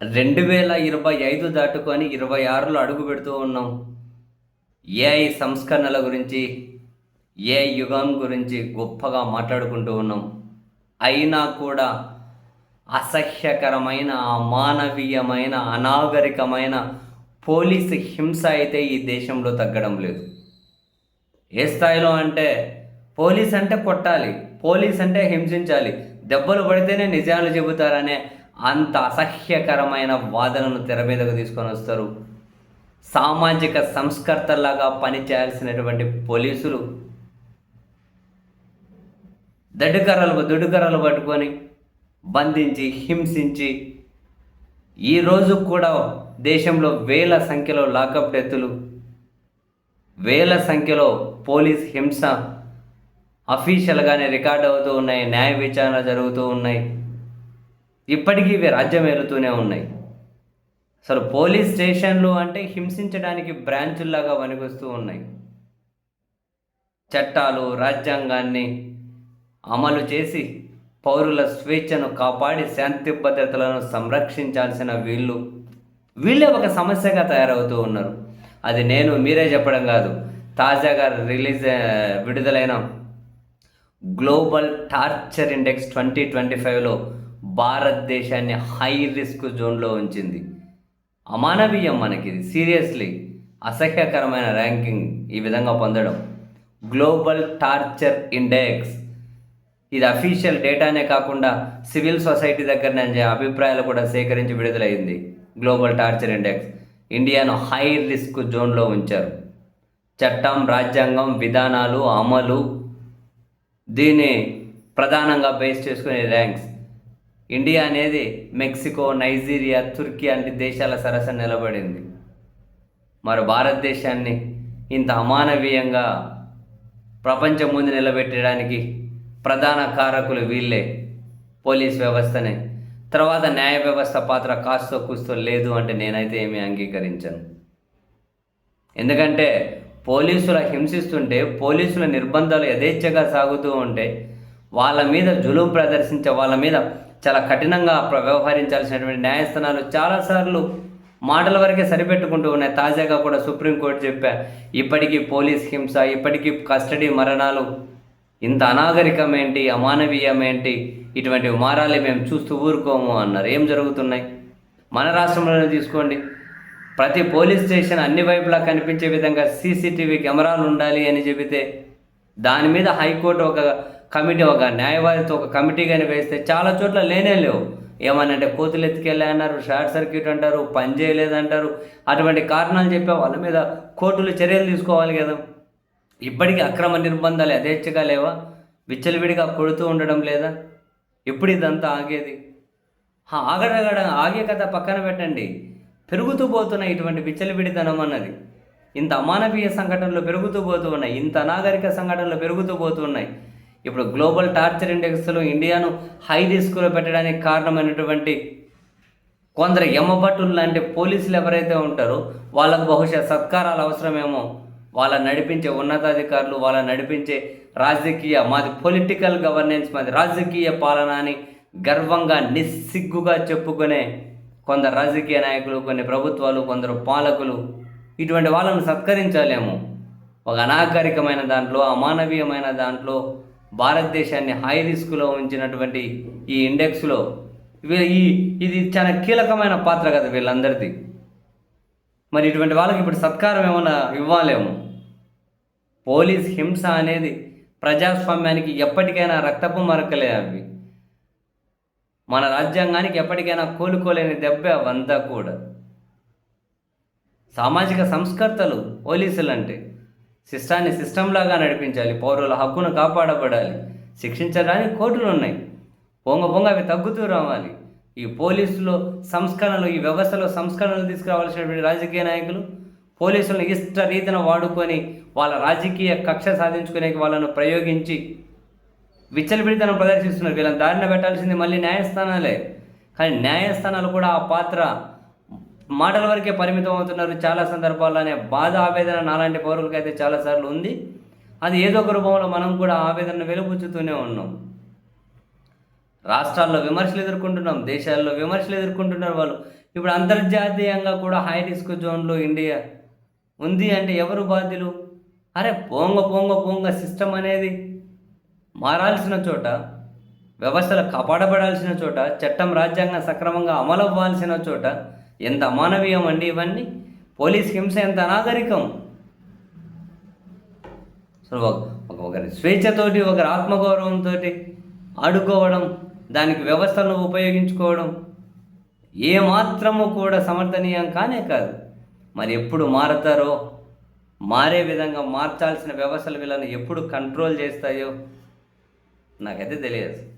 రెండు వేల ఇరవై ఐదు దాటుకొని ఇరవై ఆరులో అడుగు పెడుతూ ఉన్నాం. ఏఐ సంస్కరణల గురించి ఏ యుగం గురించి గొప్పగా మాట్లాడుకుంటూ ఉన్నాం. అయినా కూడా అసహ్యకరమైన అమానవీయమైన అనాగరికమైన పోలీసు హింస అయితే ఈ దేశంలో తగ్గడం లేదు. ఏ స్థాయిలో అంటే పోలీస్ అంటే కొట్టాలి పోలీస్ అంటే హింసించాలి. దెబ్బలు పడితేనే నిజాలు చెబుతారనే అంత అసహ్యకరమైన వాదనను తెర మీదకు తీసుకొని వస్తారు. సామాజిక సంస్కర్తలాగా పనిచేయాల్సినటువంటి పోలీసులు దడ్డుకర్రలు దుడ్డుకర్రలు పట్టుకొని బంధించి హింసించి ఈరోజు కూడా దేశంలో వేల సంఖ్యలో లాకప్ డెత్తులు వేల సంఖ్యలో పోలీస్ హింస అఫీషియల్గానే రికార్డ్ అవుతూ ఉన్నాయి న్యాయ విచారణ జరుగుతూ ఉన్నాయి. ఇప్పటికీ ఇవి రాజ్యం ఏలుతూనే ఉన్నాయి. అసలు పోలీస్ స్టేషన్లు అంటే హింసించడానికి బ్రాంచుల్లాగా పనికొస్తూ ఉన్నాయి. చట్టాలు రాజ్యాంగాన్ని అమలు చేసి పౌరుల స్వేచ్ఛను కాపాడి శాంతి భద్రతలను సంరక్షించాల్సిన వీళ్ళు వీళ్ళే ఒక సమస్యగా తయారవుతూ ఉన్నారు. అది నేను మీరే చెప్పడం కాదు తాజాగా రిలీజ్ విడుదలైన global torture index twenty twenty ఫైవ్లో భారతదేశాన్ని హై రిస్క్ జోన్లో ఉంచింది. అమానవీయం మనకి సీరియస్లీ అసహ్యకరమైన ర్యాంకింగ్ ఈ విధంగా పొందడం. Global torture index. ఇది అఫీషియల్ డేటానే కాకుండా సివిల్ సొసైటీ దగ్గర నుంచి అభిప్రాయాలు కూడా సేకరించి విడుదలైంది గ్లోబల్ టార్చర్ ఇండెక్స్. ఇండియాను హై రిస్క్ జోన్లో ఉంచారు. చట్టం రాజ్యాంగం విధానాలు అమలు దీన్ని ప్రధానంగా బేస్ చేసుకునే ర్యాంక్స్. ఇండియా అనేది మెక్సికో నైజీరియా తుర్కీ వంటి దేశాల సరస నిలబడింది. మరి భారతదేశాన్ని ఇంత అమానవీయంగా ప్రపంచం ముందు నిలబెట్టడానికి ప్రధాన కారకులు వీళ్ళే. పోలీస్ వ్యవస్థనే. తర్వాత న్యాయ వ్యవస్థ పాత్ర కాస్తో కూస్తో లేదు అంటే నేనైతే ఏమీ అంగీకరించను. ఎందుకంటే పోలీసుల హింసిస్తుంటే పోలీసుల నిర్బంధాలు యథేచ్ఛగా సాగుతూ ఉంటే వాళ్ళ మీద జులుం ప్రదర్శించే వాళ్ళ మీద చాలా కఠినంగా ప్ర- వ్యవహరించాల్సినటువంటి న్యాయస్థానాలు చాలాసార్లు మాటల వరకే సరిపెట్టుకుంటూ ఉన్నాయి. తాజాగా కూడా సుప్రీంకోర్టు చెప్పా ఇప్పటికీ పోలీస్ హింస ఇప్పటికీ కస్టడీ మరణాలు ఇంత అనాగరికం ఏంటి అమానవీయం ఏంటి ఇటువంటివి మారాలి మేము చూస్తూ ఊరుకోము అన్నారు. ఏం జరుగుతున్నాయి? మన రాష్ట్రంలోనే తీసుకోండి. ప్రతి పోలీస్ స్టేషన్ అన్ని వైపులా కనిపించే విధంగా సీసీటీవీ కెమెరాలు ఉండాలి అని చెబితే దాని మీద హైకోర్టు ఒక కమిటీ ఒక న్యాయవాదితో ఒక కమిటీ కానీ వేస్తే చాలా చోట్ల లేనే లేవు. ఏమనంటే కోతులు ఎత్తుకెళ్ళా అన్నారు షార్ట్ సర్క్యూట్ అంటారు పని చేయలేదంటారు. అటువంటి కారణాలు చెప్పే వాళ్ళ మీద కోర్టులు చర్యలు తీసుకోవాలి కదా. ఇప్పటికీ అక్రమ నిర్బంధాలు యథేచ్ఛగా లేవా? విచ్చలవిడిగా కొడుతూ ఉండడం లేదా? ఎప్పుడు ఇదంతా ఆగేది? ఆగడగడ ఆగే కథ పక్కన పెట్టండి. పెరుగుతూ పోతున్న ఇటువంటి విచ్చలవిడితనం అన్నది. ఇంత అమానవీయ సంఘటనలు పెరుగుతూ పోతూ ఉన్నాయి. ఇంత అనాగరిక సంఘటనలు పెరుగుతూ పోతూ ఉన్నాయి. ఇప్పుడు గ్లోబల్ టార్చర్ ఇండెక్స్లో ఇండియాను హై రిస్క్లో పెట్టడానికి కారణమైనటువంటి కొందరు యమభటులు లాంటి పోలీసులు ఎవరైతే ఉంటారో వాళ్ళకు బహుశా సత్కారాలు అవసరమేమో. వాళ్ళ నడిపించే ఉన్నతాధికారులు వాళ్ళ నడిపించే రాజకీయ మాది పొలిటికల్ గవర్నెన్స్ మాది రాజకీయ పాలన అని గర్వంగా నిస్సిగ్గుగా చెప్పుకునే కొందరు రాజకీయ నాయకులు కొన్ని ప్రభుత్వాలు కొందరు పాలకులు ఇటువంటి వాళ్ళను సత్కరించాలేమో. ఒక అనాగరికమైన దాంట్లో అమానవీయమైన దాంట్లో భారతదేశాన్ని హై రిస్క్లో ఉంచినటువంటి ఈ ఇండెక్స్లో ఈ ఇది చాలా కీలకమైన పాత్ర కదా వీళ్ళందరిది. మరి ఇటువంటి వాళ్ళకి ఇప్పుడు సత్కారం ఏమైనా ఇవ్వాలేమో. పోలీస్ హింస అనేది ప్రజాస్వామ్యానికి ఎప్పటికైనా రక్తపు మరకలే అవి. మన రాజ్యాంగానికి ఎప్పటికైనా కోలుకోలేని దెబ్బ అవంతా కూడా. సామాజిక సంస్కర్తలు పోలీసులు అంటే సిస్టాన్ని సిస్టంలాగా నడిపించాలి. పౌరుల హక్కును కాపాడబడాలి. శిక్షించడానికి కోర్టులు ఉన్నాయి పొంగ పొంగ అవి తగ్గుతూ రావాలి. ఈ పోలీసులో సంస్కరణలు ఈ వ్యవస్థలో సంస్కరణలు తీసుకురావాల్సినటువంటి రాజకీయ నాయకులు పోలీసులను ఇష్ట రీతిన వాడుకొని వాళ్ళ రాజకీయ కక్ష సాధించుకునే వాళ్ళను ప్రయోగించి విచ్చలబిడితనం ప్రదర్శిస్తున్నారు. వీళ్ళని దారిన పెట్టాల్సింది మళ్ళీ న్యాయస్థానాలే. కానీ న్యాయస్థానాలు కూడా ఆ పాత్ర మాటల వరకే పరిమితం అవుతున్నారు చాలా సందర్భాల్లోనే బాధ ఆవేదన నాలాంటి పౌరులకైతే చాలాసార్లు ఉంది. అది ఏదో ఒక రూపంలో మనం కూడా ఆవేదన వెలుపుచ్చుతూనే ఉన్నాం. రాష్ట్రాల్లో విమర్శలు ఎదుర్కొంటున్నాం దేశాల్లో విమర్శలు ఎదుర్కొంటున్నారు వాళ్ళు. ఇప్పుడు అంతర్జాతీయంగా కూడా హై రిస్క్ జోన్లో ఇండియా ఉంది అంటే ఎవరు బాధ్యులు? అరే పోంగ పోంగ పోంగ సిస్టమ్ అనేది మారాల్సిన చోట వ్యవస్థలు కాపాడబడాల్సిన చోట చట్టం రాజ్యాంగం సక్రమంగా అమలు అవ్వాల్సిన చోట ఎంత అమానవీయం అండి ఇవన్నీ? పోలీస్ హింస ఎంత అనాగరికం? సో ఒకరి స్వేచ్ఛతోటి ఒకరి ఆత్మగౌరవంతో ఆడుకోవడం దానికి వ్యవస్థలను ఉపయోగించుకోవడం ఏమాత్రము కూడా సమర్థనీయం కానే కాదు. మరి ఎప్పుడు మారతారో మారే విధంగా మార్చాల్సిన వ్యవస్థలు వీళ్ళని ఎప్పుడు కంట్రోల్ చేస్తాయో నాకైతే తెలియదు.